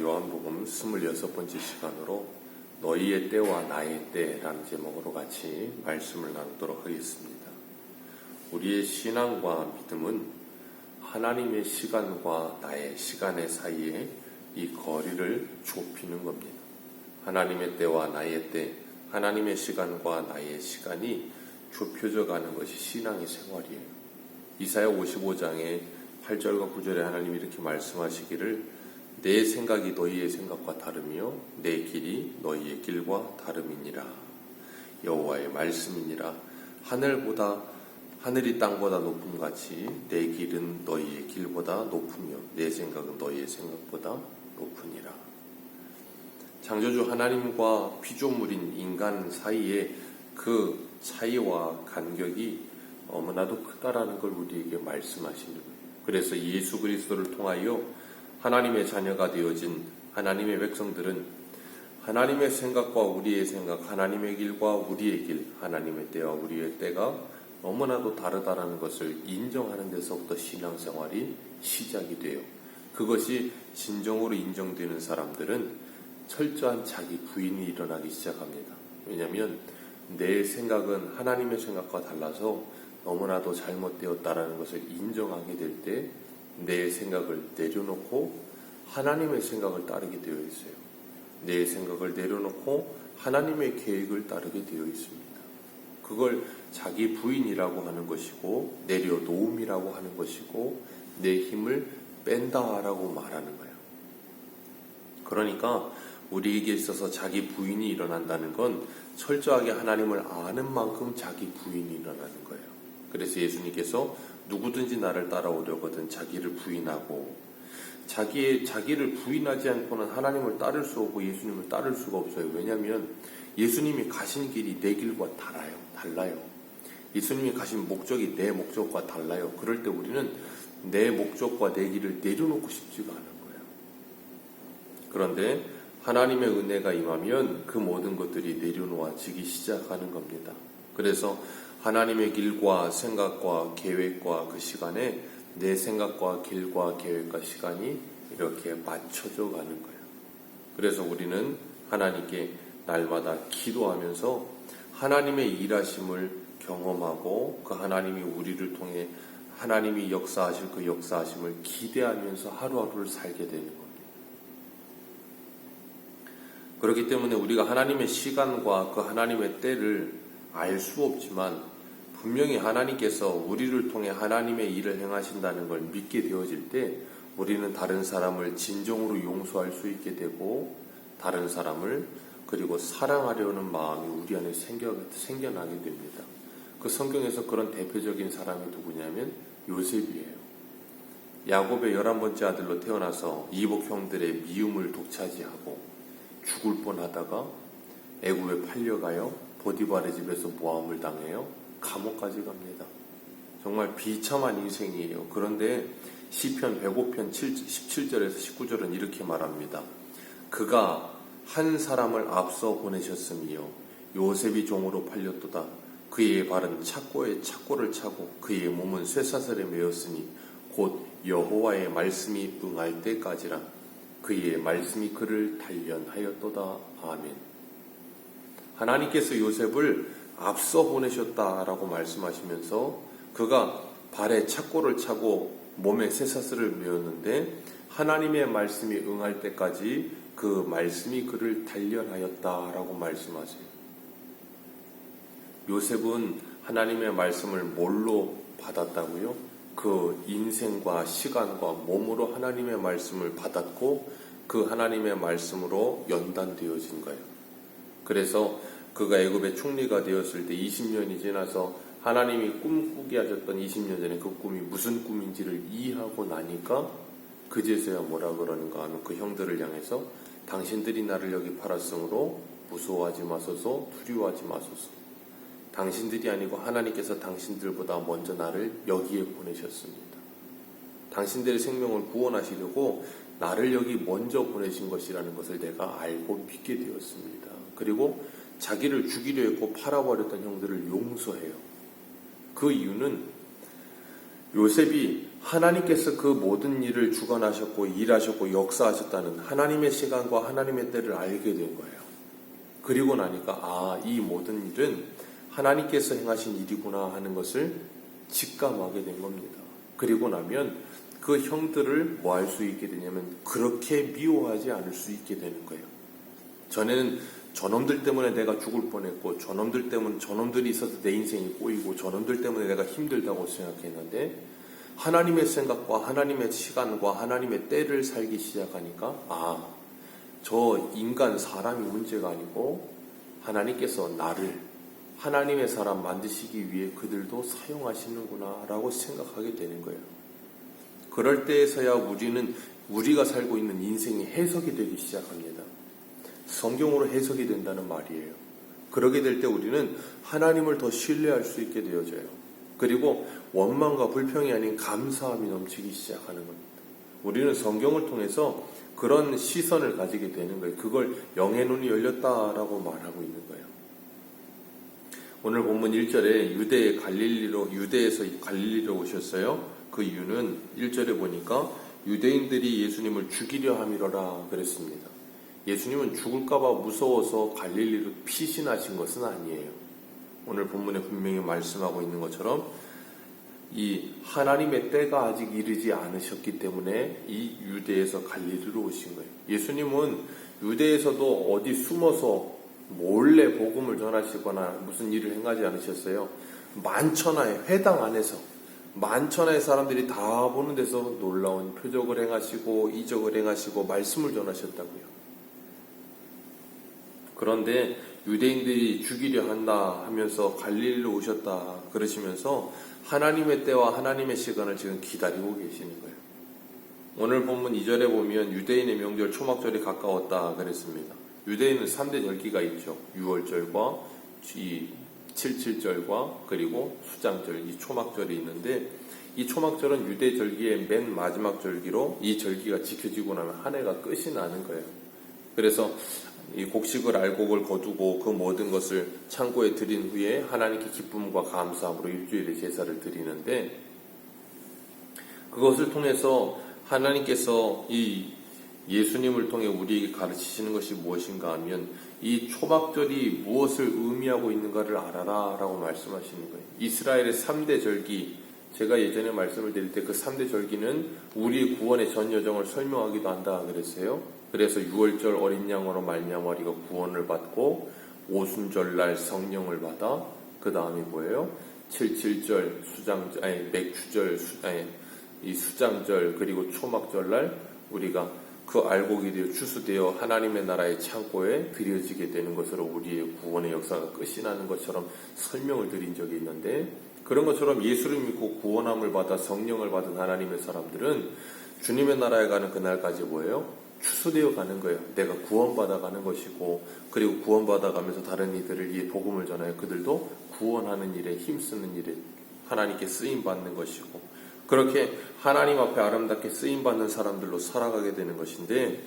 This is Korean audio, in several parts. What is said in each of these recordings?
요한복음 26번째 시간으로 너희의 때와 나의 때라는 제목으로 같이 말씀을 나누도록 하겠습니다. 우리의 신앙과 믿음은 하나님의 시간과 나의 시간의 사이에 이 거리를 좁히는 겁니다. 하나님의 때와 나의 때, 하나님의 시간과 나의 시간이 좁혀져 가는 것이 신앙의 생활이에요. 이사야 55장의 8절과 9절에 하나님이 이렇게 말씀하시기를 내 생각이 너희의 생각과 다르며 내 길이 너희의 길과 다름이니라. 여호와의 말씀이니라. 하늘보다 하늘이 땅보다 높음 같이 내 길은 너희의 길보다 높으며 내 생각은 너희의 생각보다 높으니라. 창조주 하나님과 피조물인 인간 사이에 그 차이와 간격이 너무나도 크다라는 걸 우리에게 말씀하시는 거예요. 그래서 예수 그리스도를 통하여 하나님의 자녀가 되어진 하나님의 백성들은 하나님의 생각과 우리의 생각, 하나님의 길과 우리의 길, 하나님의 때와 우리의 때가 너무나도 다르다라는 것을 인정하는 데서부터 신앙생활이 시작이 돼요. 그것이 진정으로 인정되는 사람들은 철저한 자기 부인이 일어나기 시작합니다. 왜냐하면 내 생각은 하나님의 생각과 달라서 너무나도 잘못되었다라는 것을 인정하게 될 때 내 생각을 내려놓고 하나님의 생각을 따르게 되어 있어요. 내 생각을 내려놓고 하나님의 계획을 따르게 되어 있습니다. 그걸 자기 부인이라고 하는 것이고 내려놓음이라고 하는 것이고 내 힘을 뺀다라고 말하는 거예요. 그러니까 우리에게 있어서 자기 부인이 일어난다는 건 철저하게 하나님을 아는 만큼 자기 부인이 일어나는 거예요. 그래서 예수님께서 누구든지 나를 따라오려거든 자기를 부인하고 자기의 자기를 부인하지 않고는 하나님을 따를 수 없고 예수님을 따를 수가 없어요. 왜냐하면 예수님이 가신 길이 내 길과 달라요. 달라요. 예수님이 가신 목적이 내 목적과 달라요. 그럴 때 우리는 내 목적과 내 길을 내려놓고 싶지가 않은 거예요. 그런데 하나님의 은혜가 임하면 그 모든 것들이 내려놓아지기 시작하는 겁니다. 그래서 하나님의 길과 생각과 계획과 그 시간에 내 생각과 길과 계획과 시간이 이렇게 맞춰져 가는 거예요. 그래서 우리는 하나님께 날마다 기도하면서 하나님의 일하심을 경험하고 그 하나님이 우리를 통해 하나님이 역사하실 그 역사하심을 기대하면서 하루하루를 살게 되는 겁니다. 그렇기 때문에 우리가 하나님의 시간과 그 하나님의 때를 알 수 없지만 분명히 하나님께서 우리를 통해 하나님의 일을 행하신다는 걸 믿게 되어질 때 우리는 다른 사람을 진정으로 용서할 수 있게 되고 다른 사람을 그리고 사랑하려는 마음이 우리 안에 생겨, 생겨나게 됩니다. 그 성경에서 그런 대표적인 사람이 누구냐면 요셉이에요. 야곱의 열한 번째 아들로 태어나서 이복 형들의 미움을 독차지하고 죽을 뻔하다가 애굽에 팔려가요. 보디발의 집에서 모함을 당해요. 감옥까지 갑니다. 정말 비참한 인생이에요. 그런데 시편 105편 17절에서 19절은 이렇게 말합니다. 그가 한 사람을 앞서 보내셨으며 요셉이 종으로 팔렸도다. 그의 발은 착고에 착고를 차고 그의 몸은 쇠사슬에 매였으니 곧 여호와의 말씀이 응할 때까지라 그의 말씀이 그를 단련하였도다. 아멘. 하나님께서 요셉을 앞서 보내셨다라고 말씀하시면서 그가 발에 착고를 차고 몸에 쇠사슬을 메었는데 하나님의 말씀이 응할 때까지 그 말씀이 그를 단련하였다라고 말씀하세요. 요셉은 하나님의 말씀을 뭘로 받았다고요? 그 인생과 시간과 몸으로 하나님의 말씀을 받았고 그 하나님의 말씀으로 연단되어진 거예요. 그래서 그가 애굽의 총리가 되었을 때 20년이 지나서 하나님이 꿈꾸게 하셨던 20년 전에 그 꿈이 무슨 꿈인지를 이해하고 나니까 그제서야 뭐라 그러는가 하면 그 형들을 향해서 당신들이 나를 여기 팔았으므로 무서워하지 마소서 두려워하지 마소서 당신들이 아니고 하나님께서 당신들보다 먼저 나를 여기에 보내셨습니다. 당신들의 생명을 구원하시려고 나를 여기 먼저 보내신 것이라는 것을 내가 알고 믿게 되었습니다. 그리고 자기를 죽이려 했고 팔아버렸던 형들을 용서해요. 그 이유는 요셉이 하나님께서 그 모든 일을 주관하셨고 일하셨고 역사하셨다는 하나님의 시간과 하나님의 때를 알게 된 거예요. 그리고 나니까 아, 이 모든 일은 하나님께서 행하신 일이구나 하는 것을 직감하게 된 겁니다. 그리고 나면 그 형들을 뭐 할 수 있게 되냐면 그렇게 미워하지 않을 수 있게 되는 거예요. 전에는 저놈들 때문에 내가 죽을 뻔했고 저놈들 때문에 저놈들이 있어서 내 인생이 꼬이고 저놈들 때문에 내가 힘들다고 생각했는데 하나님의 생각과 하나님의 시간과 하나님의 때를 살기 시작하니까 아, 저 인간 사람이 문제가 아니고 하나님께서 나를 하나님의 사람 만드시기 위해 그들도 사용하시는구나 라고 생각하게 되는 거예요. 그럴 때에서야 우리는 우리가 살고 있는 인생이 해석이 되기 시작합니다. 성경으로 해석이 된다는 말이에요. 그러게 될 때 우리는 하나님을 더 신뢰할 수 있게 되어져요. 그리고 원망과 불평이 아닌 감사함이 넘치기 시작하는 겁니다. 우리는 성경을 통해서 그런 시선을 가지게 되는 거예요. 그걸 영의 눈이 열렸다라고 말하고 있는 거예요. 오늘 본문 1절에 유대의 갈릴리로 유대에서 갈릴리로 오셨어요. 그 이유는 1절에 보니까 유대인들이 예수님을 죽이려 함이로라 그랬습니다. 예수님은 죽을까봐 무서워서 갈릴리로 피신하신 것은 아니에요. 오늘 본문에 분명히 말씀하고 있는 것처럼 이 하나님의 때가 아직 이르지 않으셨기 때문에 이 유대에서 갈릴리로 오신 거예요. 예수님은 유대에서도 어디 숨어서 몰래 복음을 전하시거나 무슨 일을 행하지 않으셨어요. 만천하의 회당 안에서 만천하의 사람들이 다 보는 데서 놀라운 표적을 행하시고 이적을 행하시고 말씀을 전하셨다고요. 그런데 유대인들이 죽이려 한다 하면서 갈릴리로 오셨다 그러시면서 하나님의 때와 하나님의 시간을 지금 기다리고 계시는 거예요. 오늘 본문 2절에 보면 유대인의 명절 초막절이 가까웠다 그랬습니다. 유대인은 3대 절기가 있죠. 6월절과 이 77절과 그리고 수장절, 이 초막절이 있는데 이 초막절은 유대 절기의 맨 마지막 절기로 이 절기가 지켜지고 나면 한 해가 끝이 나는 거예요. 그래서 이 곡식을 알곡을 거두고 그 모든 것을 창고에 드린 후에 하나님께 기쁨과 감사함으로 일주일의 제사를 드리는데 그것을 통해서 하나님께서 이 예수님을 통해 우리에게 가르치시는 것이 무엇인가 하면 이 초막절이 무엇을 의미하고 있는가를 알아라 라고 말씀하시는 거예요. 이스라엘의 3대 절기, 제가 예전에 말씀을 드릴 때 그 3대 절기는 우리 구원의 전 여정을 설명하기도 한다 그랬어요. 그래서 6월절 어린 양으로 말미암아 가 구원을 받고 오순절날 성령을 받아 그 다음이 뭐예요? 77절 수장 아니 맥주절 수, 아니 이 수장절 그리고 초막절날 우리가 그 알곡이 되어 추수되어 하나님의 나라의 창고에 드려지게 되는 것으로 우리의 구원의 역사가 끝이 나는 것처럼 설명을 드린 적이 있는데 그런 것처럼 예수를 믿고 구원함을 받아 성령을 받은 하나님의 사람들은 주님의 나라에 가는 그날까지 뭐예요? 추수되어 가는 거예요. 내가 구원받아 가는 것이고 그리고 구원받아 가면서 다른 이들을 이 복음을 전하여 그들도 구원하는 일에 힘쓰는 일에 하나님께 쓰임 받는 것이고 그렇게 하나님 앞에 아름답게 쓰임 받는 사람들로 살아가게 되는 것인데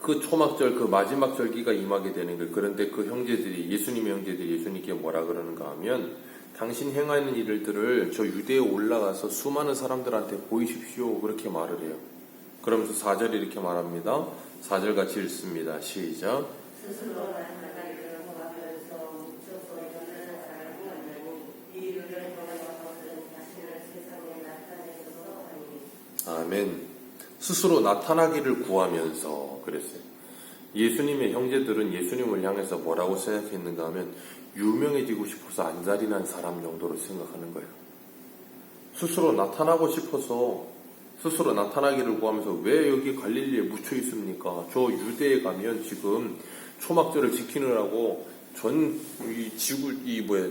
그 초막절 그 마지막 절기가 임하게 되는 거예요. 그런데 그 형제들이 예수님의 형제들이 예수님께 뭐라 그러는가 하면 당신 행하는 일들을 저 유대에 올라가서 수많은 사람들한테 보이십시오 그렇게 말을 해요. 그러면서 4절에 이렇게 말합니다. 4절 같이 읽습니다. 시작. 아멘. 스스로 나타나기를 구하면서 그랬어요. 예수님의 형제들은 예수님을 향해서 뭐라고 생각했는가 하면 유명해지고 싶어서 안달이 사람 정도로 생각하는 거예요. 스스로 나타나고 싶어서 스스로 나타나기를 구하면서 왜 여기 갈릴리에 묻혀 있습니까? 저 유대에 가면 지금 초막절을 지키느라고 전 이 지구 이 뭐야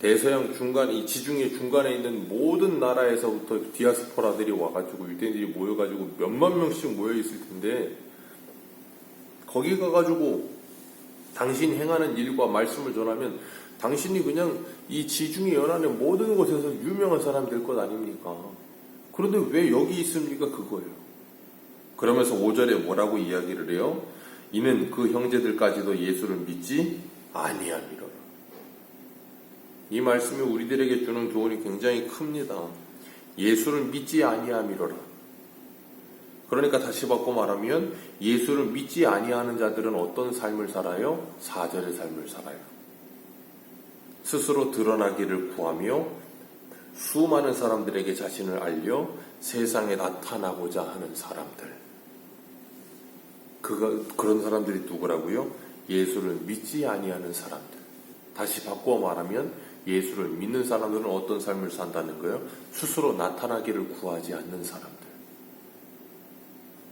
대서양 중간 이 지중해 중간에 있는 모든 나라에서부터 디아스포라들이 와가지고 유대인들이 모여가지고 몇만 명씩 모여 있을 텐데 거기 가가지고 당신 행하는 일과 말씀을 전하면 당신이 그냥 이 지중해 연안의 모든 곳에서 유명한 사람 될 것 아닙니까? 그런데 왜 여기 있습니까? 그거예요. 그러면서 5절에 뭐라고 이야기를 해요? 이는 그 형제들까지도 예수를 믿지 아니함이로라. 이 말씀이 우리들에게 주는 교훈이 굉장히 큽니다. 예수를 믿지 아니함이로라. 그러니까 다시 바꿔 말하면 예수를 믿지 아니하는 자들은 어떤 삶을 살아요? 사절의 삶을 살아요. 스스로 드러나기를 구하며 수많은 사람들에게 자신을 알려 세상에 나타나고자 하는 사람들. 그가, 그런 사람들이 누구라고요? 예수를 믿지 아니하는 사람들. 다시 바꿔 말하면 예수를 믿는 사람들은 어떤 삶을 산다는 거예요? 스스로 나타나기를 구하지 않는 사람들.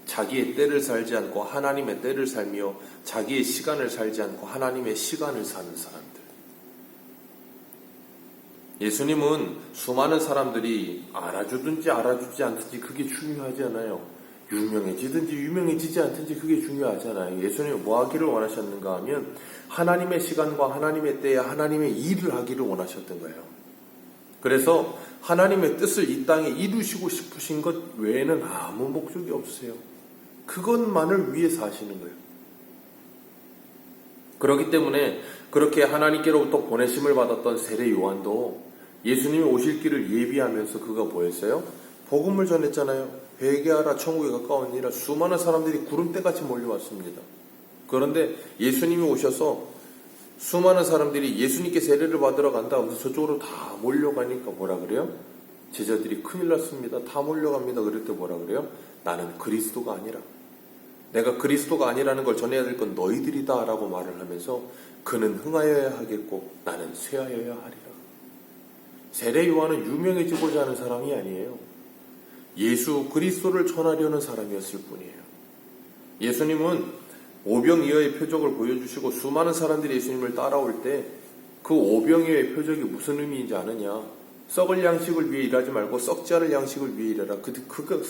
자기의 때를 살지 않고 하나님의 때를 살며 자기의 시간을 살지 않고 하나님의 시간을 사는 사람들. 예수님은 수많은 사람들이 알아주든지 알아주지 않든지 그게 중요하지 않아요. 유명해지든지 유명해지지 않든지 그게 중요하지 않아요. 예수님이 뭐 하기를 원하셨는가 하면 하나님의 시간과 하나님의 때에 하나님의 일을 하기를 원하셨던 거예요. 그래서 하나님의 뜻을 이 땅에 이루시고 싶으신 것 외에는 아무 목적이 없어요. 그것만을 위해서 하시는 거예요. 그렇기 때문에 그렇게 하나님께로부터 보내심을 받았던 세례 요한도 예수님이 오실 길을 예비하면서 그가 뭐였어요? 복음을 전했잖아요. 회개하라 천국에 가까우니라 수많은 사람들이 구름대같이 몰려왔습니다. 그런데 예수님이 오셔서 수많은 사람들이 예수님께 세례를 받으러 간다 하면서 저쪽으로 다 몰려가니까 뭐라 그래요? 제자들이 큰일 났습니다. 다 몰려갑니다. 그럴 때 뭐라 그래요? 나는 그리스도가 아니라 내가 그리스도가 아니라는 걸 전해야 될 건 너희들이다 라고 말을 하면서 그는 흥하여야 하겠고 나는 쇠하여야 하리라. 세례 요한은 유명해지고자 하는 사람이 아니에요. 예수 그리스도를 전하려는 사람이었을 뿐이에요. 예수님은 오병이어의 표적을 보여주시고 수많은 사람들이 예수님을 따라올 때 그 오병이어의 표적이 무슨 의미인지 아느냐? 썩을 양식을 위해 일하지 말고 썩지 않을 양식을 위해 일해라. 그, 그,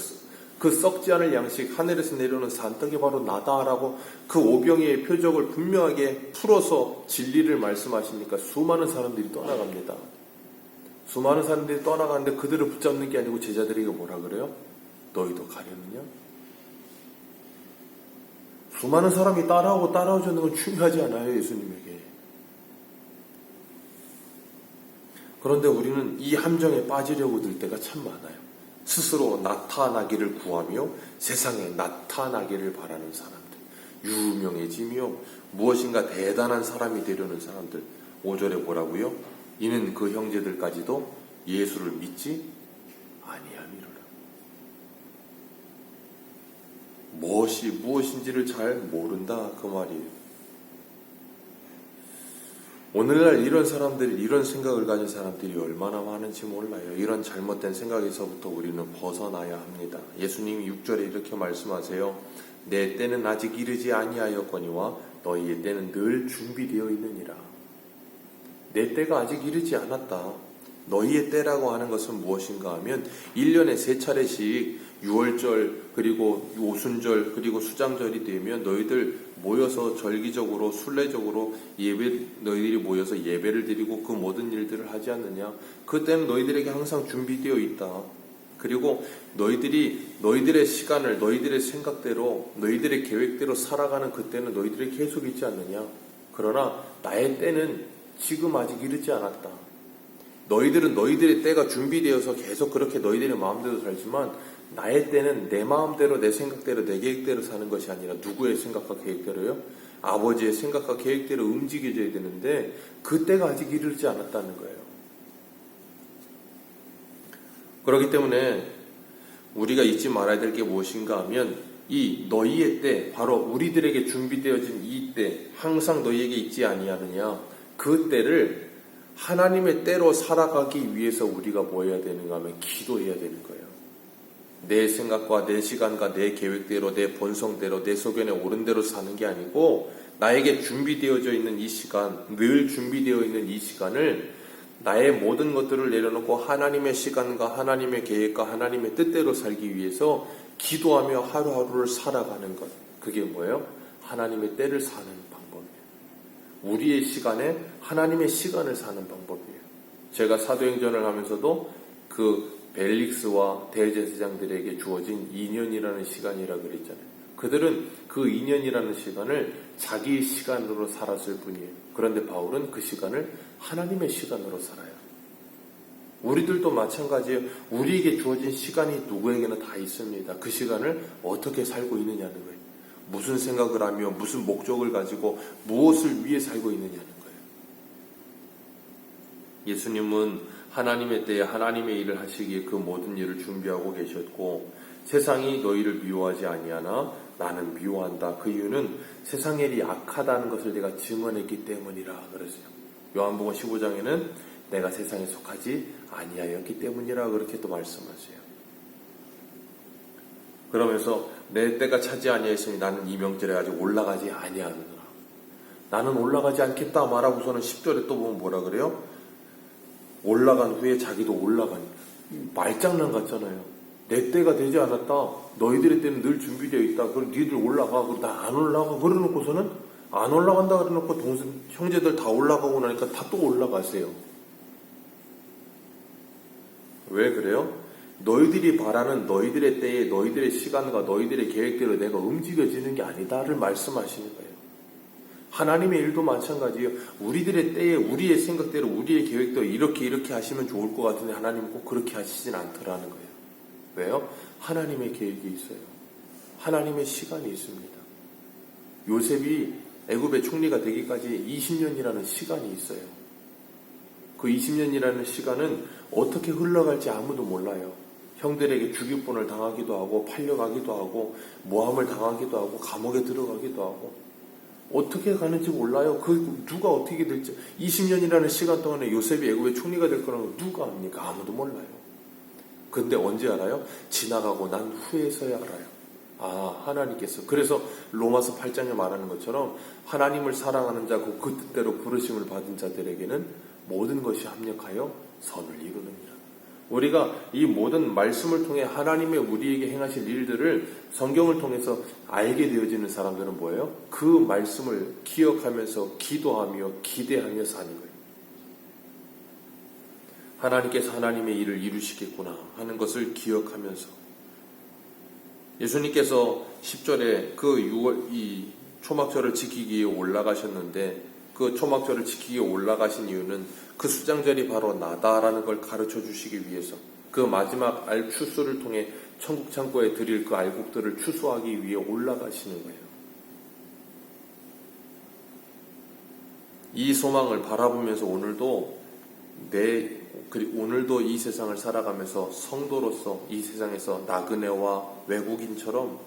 그 썩지 않을 양식, 하늘에서 내려오는 산떡이 바로 나다라고 그 오병이의 표적을 분명하게 풀어서 진리를 말씀하시니까 수많은 사람들이 떠나갑니다. 수많은 사람들이 떠나가는데 그들을 붙잡는 게 아니고 제자들에게 뭐라 그래요? 너희도 가려느냐? 수많은 사람이 따라오고 따라오지 않는 건 중요하지 않아요, 예수님에게. 그런데 우리는 이 함정에 빠지려고 들 때가 참 많아요. 스스로 나타나기를 구하며 세상에 나타나기를 바라는 사람들. 유명해지며 무엇인가 대단한 사람이 되려는 사람들. 5절에 뭐라고요? 이는 그 형제들까지도 예수를 믿지 아니함이로라. 무엇이 무엇인지를 잘 모른다 그 말이에요. 오늘날 이런 사람들이 이런 생각을 가진 사람들이 얼마나 많은지 몰라요. 이런 잘못된 생각에서부터 우리는 벗어나야 합니다. 예수님이 6절에 이렇게 말씀하세요. 내 때는 아직 이르지 아니하였거니와 너희의 때는 늘 준비되어 있느니라. 내 때가 아직 이르지 않았다. 너희의 때라고 하는 것은 무엇인가 하면 1년에 세 차례씩 6월절 그리고 오순절 그리고 수장절이 되면 너희들 모여서 절기적으로 순례적으로 예배 너희들이 모여서 예배를 드리고 그 모든 일들을 하지 않느냐? 그 때는 너희들에게 항상 준비되어 있다. 그리고 너희들이 너희들의 시간을 너희들의 생각대로 너희들의 계획대로 살아가는 그때는 너희들이 계속 있지 않느냐? 그러나 나의 때는 지금 아직 이르지 않았다 너희들은 너희들의 때가 준비되어서 계속 그렇게 너희들의 마음대로 살지만 나의 때는 내 마음대로 내 생각대로 내 계획대로 사는 것이 아니라 누구의 생각과 계획대로요? 아버지의 생각과 계획대로 움직여져야 되는데 그 때가 아직 이르지 않았다는 거예요. 그렇기 때문에 우리가 잊지 말아야 될 게 무엇인가 하면 이 너희의 때 바로 우리들에게 준비되어진 이 때 항상 너희에게 있지 아니하느냐 그 때를 하나님의 때로 살아가기 위해서 우리가 뭐 해야 되는가 하면 기도해야 되는 거예요. 내 생각과 내 시간과 내 계획대로 내 본성대로 내 소견에 옳은 대로 사는 게 아니고 나에게 준비되어져 있는 이 시간, 늘 준비되어 있는 이 시간을 나의 모든 것들을 내려놓고 하나님의 시간과 하나님의 계획과 하나님의 뜻대로 살기 위해서 기도하며 하루하루를 살아가는 것. 그게 뭐예요? 하나님의 때를 사는 방법이에요. 우리의 시간에 하나님의 시간을 사는 방법이에요. 제가 사도행전을 하면서도 그 벨릭스와 대제사장들에게 주어진 2년이라는 시간이라 그랬잖아요. 그들은 그 2년이라는 시간을 자기 시간으로 살았을 뿐이에요. 그런데 바울은 그 시간을 하나님의 시간으로 살아요. 우리들도 마찬가지예요. 우리에게 주어진 시간이 누구에게나 다 있습니다. 그 시간을 어떻게 살고 있느냐는 거예요. 무슨 생각을 하며 무슨 목적을 가지고 무엇을 위해 살고 있느냐는 거예요. 예수님은 하나님의 때에 하나님의 일을 하시기에 그 모든 일을 준비하고 계셨고 세상이 너희를 미워하지 아니하나 나는 미워한다. 그 이유는 세상의 일이 악하다는 것을 내가 증언했기 때문이라 그러세요. 요한복음 15장에는 내가 세상에 속하지 아니하였기 때문이라 그렇게 또 말씀하세요. 그러면서 내 때가 차지 아니하였으니 나는 이 명절에 아직 올라가지 아니하느라. 나는 올라가지 않겠다 말하고서는 10절에 또 보면 뭐라 그래요? 올라간 후에 자기도 올라가니 말장난 같잖아요. 내 때가 되지 않았다. 너희들의 때는 늘 준비되어 있다. 그럼 니들 올라가. 그럼 나 안 올라가. 그러놓고서는 안 올라간다 그래놓고 동생 형제들 다 올라가고 나니까 다 또 올라가세요. 왜 그래요? 너희들이 바라는 너희들의 때에 너희들의 시간과 너희들의 계획대로 내가 움직여지는 게 아니다를 말씀하시는 거예요. 하나님의 일도 마찬가지예요. 우리들의 때에 우리의 생각대로 우리의 계획대로 이렇게 이렇게 하시면 좋을 것 같은데 하나님은 꼭 그렇게 하시진 않더라는 거예요. 왜요? 하나님의 계획이 있어요. 하나님의 시간이 있습니다. 요셉이 애굽의 총리가 되기까지 20년이라는 시간이 있어요. 그 20년이라는 시간은 어떻게 흘러갈지 아무도 몰라요. 형들에게 죽일본을 당하기도 하고 팔려가기도 하고 모함을 당하기도 하고 감옥에 들어가기도 하고 어떻게 가는지 몰라요. 그 누가 어떻게 될지 20년이라는 시간 동안에 요셉이 애굽의 총리가 될 거라는 걸 누가 압니까? 아무도 몰라요. 근데 언제 알아요? 지나가고 난 후에서야 알아요. 아, 하나님께서. 그래서 로마서 8장에 말하는 것처럼 하나님을 사랑하는 자고 그 뜻대로 부르심을 받은 자들에게는 모든 것이 합력하여 선을 이루느니라. 우리가 이 모든 말씀을 통해 하나님의 우리에게 행하실 일들을 성경을 통해서 알게 되어지는 사람들은 뭐예요? 그 말씀을 기억하면서 기도하며 기대하며 사는 거예요. 하나님께서 하나님의 일을 이루시겠구나 하는 것을 기억하면서 예수님께서 10절에 그 6월 이 초막절을 지키기 위해 올라가셨는데 그 초막절을 지키기 올라가신 이유는 그 수장절이 바로 나다라는 걸 가르쳐 주시기 위해서 그 마지막 알 추수를 통해 천국 창고에 드릴 그 알곡들을 추수하기 위해 올라가시는 거예요. 이 소망을 바라보면서 오늘도 내 오늘도 이 세상을 살아가면서 성도로서 이 세상에서 나그네와 외국인처럼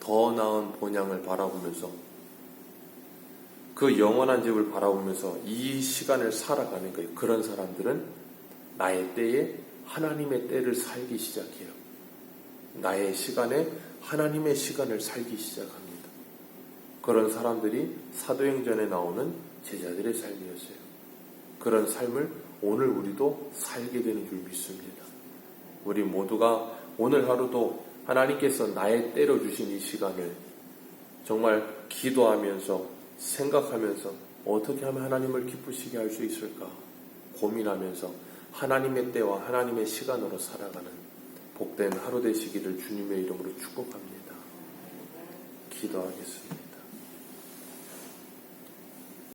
더 나은 본향을 바라보면서 그 영원한 집을 바라보면서 이 시간을 살아가는 거예요. 그런 사람들은 나의 때에 하나님의 때를 살기 시작해요. 나의 시간에 하나님의 시간을 살기 시작합니다. 그런 사람들이 사도행전에 나오는 제자들의 삶이었어요. 그런 삶을 오늘 우리도 살게 되는 줄 믿습니다. 우리 모두가 오늘 하루도 하나님께서 나의 때로 주신 이 시간을 정말 기도하면서 생각하면서 어떻게 하면 하나님을 기쁘시게 할 수 있을까 고민하면서 하나님의 때와 하나님의 시간으로 살아가는 복된 하루 되시기를 주님의 이름으로 축복합니다. 기도하겠습니다.